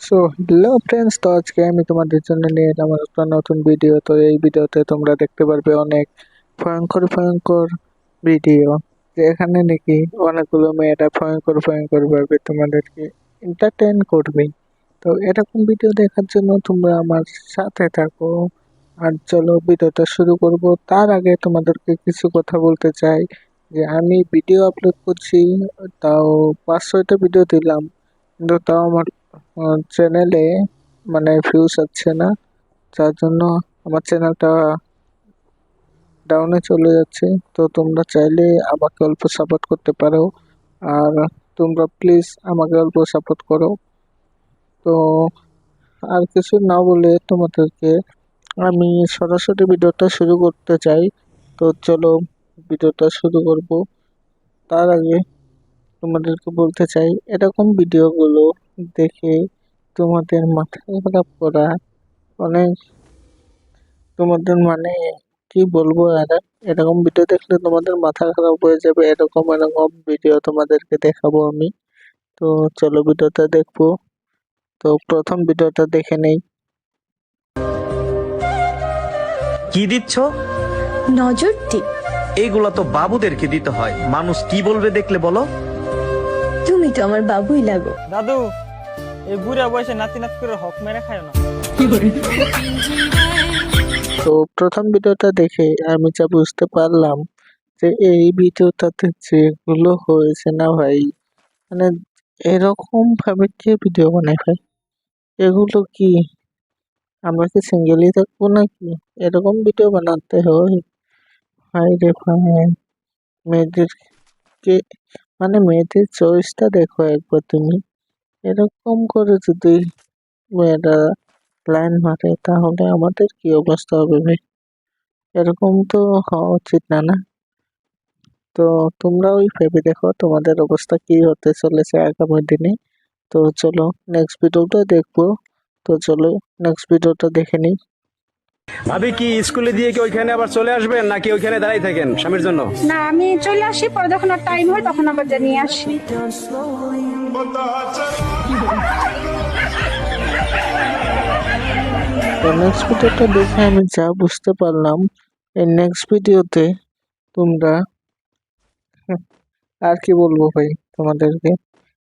So hello friends তো আজকে আমি তোমাদের জন্য নিয়ে এলাম একটা নতুন ভিডিও তো এই ভিডিওতে তোমরা দেখতে পারবে অনেক ভয়ঙ্কর ভয়ঙ্কর ভিডিও যেখানে নাকি অনেকগুলো মেয়েরা ভয়ঙ্কর ভয়ঙ্কর ভাবে তোমাদেরকে এন্টারটেইন করবে। তো এরকম ভিডিও দেখার জন্য তোমরা আমার সাথে থাকো। আর চলো ভিডিওটা শুরু করব। তার আগে তোমাদেরকে কিছু কথা বলতে চাই যে আমি ভিডিও আপলোড করছি, তাও পাঁচ ছয়টা ভিডিও দিলাম। কিন্তু তাও আমার চ্যানেলে মানে ভিউজ আসছে না, যার জন্য আমার চ্যানেলটা ডাউনে চলে যাচ্ছে। তো তোমরা চাইলে আমাকে অল্প সাপোর্ট করতে পারো। আর তোমরা প্লিজ আমাকে অল্প সাপোর্ট করো। তো আর কিছু না বলে তোমাদেরকে আমি সরাসরি ভিডিওটা শুরু করতে চাই। তো চলো ভিডিওটা শুরু করব। তার আগে তোমাদেরকে বলতে চাই, এরকম ভিডিওগুলো দেখে তোমাদের মাথা খারাপ করা অনেক তোমাদের মানে কি বলব আর এরকম ভিডিও দেখলে তোমাদের মাথা খারাপ হয়ে যাবে। এরকম এরকম ভিডিও তোমাদেরকে দেখাবো আমি। তো চলো ভিডিওটা দেখব। তো প্রথম ভিডিওটা দেখে নেই। কি দিচ্ছ? নজর টিপ এইগুলা তো বাবুদেরকে দিতে হয়। মানুষ কি বলবে দেখলে বলো? তুমি তো আমার বাবুই লাগো। দাদু এই বুড়া বয়সে নাতি নাতি করে হক মেরে খায় না। তো প্রথম ভিডিওটা দেখে আমি যা বুঝতে পারলাম যে এই ভিডিওটাতে যেগুলো হয়েছে না ভাই মানে এরকম ভাবে কে ভিডিও বানায় ভাই? এগুলো কি আমরা কি সিঙ্গেলই থাকব নাকি? এরকম ভিডিও বানাতে হয়। ভাই রে ভাই, মেয়েদেরকে মানে মেয়েদের চয়েসটা দেখো একবার তুমি। এরকম করে যদি মেয়েরা লাইন মারে, তাহলে আমাদের কি অবস্থা হবে ভাই? এরকম তো হওয়া উচিত না না? তো তোমরা ওই ভেবে দেখো তোমাদের অবস্থা কি হতে চলেছে আগামী দিনে। তো চলো নেক্সট ভিডিওটা দেখব। তো চলো নেক্সট ভিডিওটা দেখে নিই। ভাবি কি স্কুলে দিয়ে কি ওইখানে আবার চলে আসবেন নাকি ওইখানে দাঁড়াই থাকেন স্বামীর জন্য? না আমি চলে আসি পরে যখন আর টাইম হয় তখন আবার জানিয়ে আসি। নেক্সট ভিডিওটা দেখে আমি যা বুঝতে পারলাম এই নেক্সট ভিডিওতে তোমরা আর কি বলব ভাই তোমাদেরকে?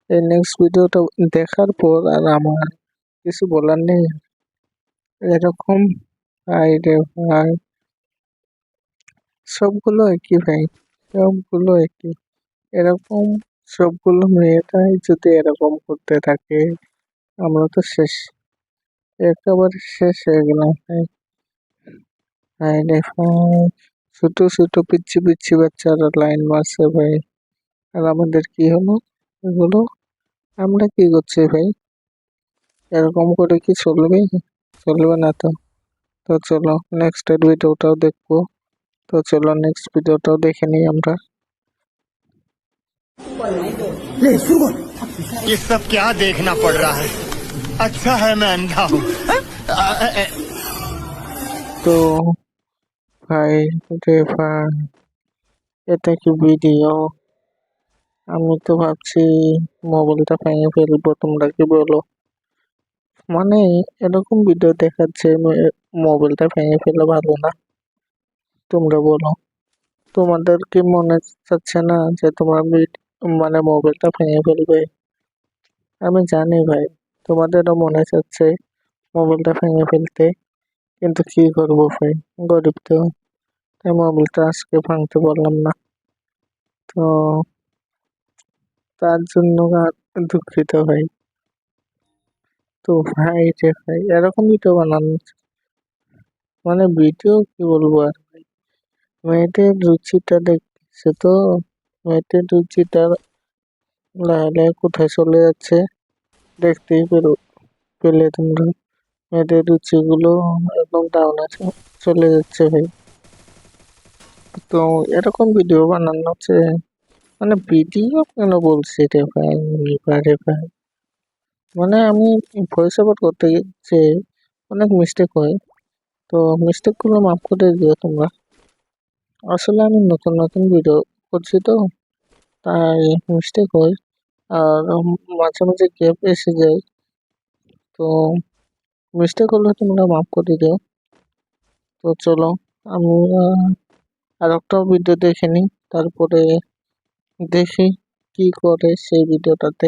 এই নেক্সট ভিডিওটা দেখার পর আর আমার কিছু বলার নেই। এরকম ভাই রে ভাই। সবগুলো একই ভাই, সবগুলো একই। এরকম সবগুলো মেয়েরাই যদি এরকম করতে থাকে, আমরা তো শেষ। একেবারে শেষ হয়ে গেলাম ভাই। ভাই রে ভাই, ছোট ছোট পিচ্ছি পিচ্ছি বাচ্চারা লাইন মারছে ভাই। আর আমাদের কি হলো? এগুলো আমরা কি করছি ভাই? এরকম করে কি চলবে? চলবে না তো। তো চলো নেক্সট এর ভিডিওটাও দেখবো তো চলো নেক্সট ভিডিওটাও দেখে নিই আমরা ये सब क्या देखना पड़ रहा है अच्छा है मैं अंधा हूँ তো ভাই রে ভাই এটা কি ভিডিও আমি তো ভাবছি মোবাইলটা ভেঙে ফেলবো তোমরা কি বলো মানে এরকম ভিডিও দেখাচ্ছে মে- মোবাইলটা ভেঙে ফেলে ভালো না। তোমরা বলো। তোমাদের কি মনে চাচ্ছে না যে তোমরা মানে মোবাইলটা ভেঙে ফেলবে? আমি জানি ভাই, তোমাদেরও মনে চাচ্ছে মোবাইলটা ভেঙে ফেলতে। কিন্তু কি করব ভাই, গরিব তো। তাই মোবাইলটা আজকে ভাঙতে পারলাম না। তো তার জন্য দুঃখিত ভাই। তো ভাই রে ভাই, এরকম ভিডিও বানানো মানে ভিডিও কি বলব আর? ভাই মেয়েদের রুচিটা দেখছে তো মেয়েদের রুচিটা লাহে কোথায় চলে যাচ্ছে দেখতেই পেরো, পেলে তোমরা। মেয়েদের রুচিগুলো একদম ডাউনে চলে যাচ্ছে ভাই। তো এরকম ভিডিও বানানো হচ্ছে মানে ভিডিও কেন বলছি রে ভাই? এবারে ভাই। মানে আমি ভয়েস ওভার করতে গেছে অনেক মিস্টেক হয়। তো মিস্টেকগুলো মাফ করে দিও তোমরা। আসলে আমি নতুন নতুন ভিডিও করছি তো, তাই মিস্টেক হয়। আর মাঝে মাঝে গ্যাপ এসে যায়। তো মিস্টেক হলে তোমরা মাফ করে দিও। তো চলো, আমি আর একটা ভিডিও দেখে নিই, তারপরে দেখি কি করে সেই ভিডিওটাতে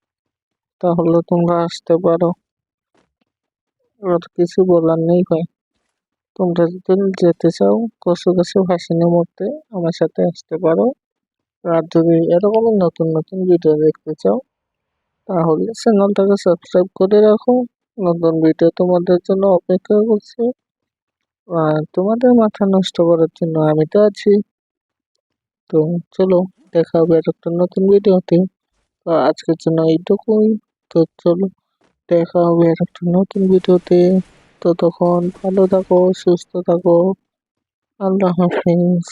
তাহলে তোমরা আসতে পারো। আর কিছু বলার নেই ভাই। তোমরা যদি যেতে চাও কষে কষে ফাঁসি মধ্যে আমার সাথে আসতে পারো। আর যদি এরকম নতুন নতুন ভিডিও দেখতে চাও, তাহলে চ্যানেলটাকে সাবস্ক্রাইব করে রাখো। নতুন ভিডিও তোমাদের জন্য অপেক্ষা করছে। আর তোমাদের মাথা নষ্ট করার জন্য আমি তো আছি। তো চলো, দেখা হবে আর একটা নতুন ভিডিওতে তো আজকের জন্য এইটুকুই। তো চলো, দেখা হবে আর একটা নতুন ভিডিওতে। ততক্ষণ ভালো থাকো, সুস্থ থাকো। আল্লাহ হাফিজ।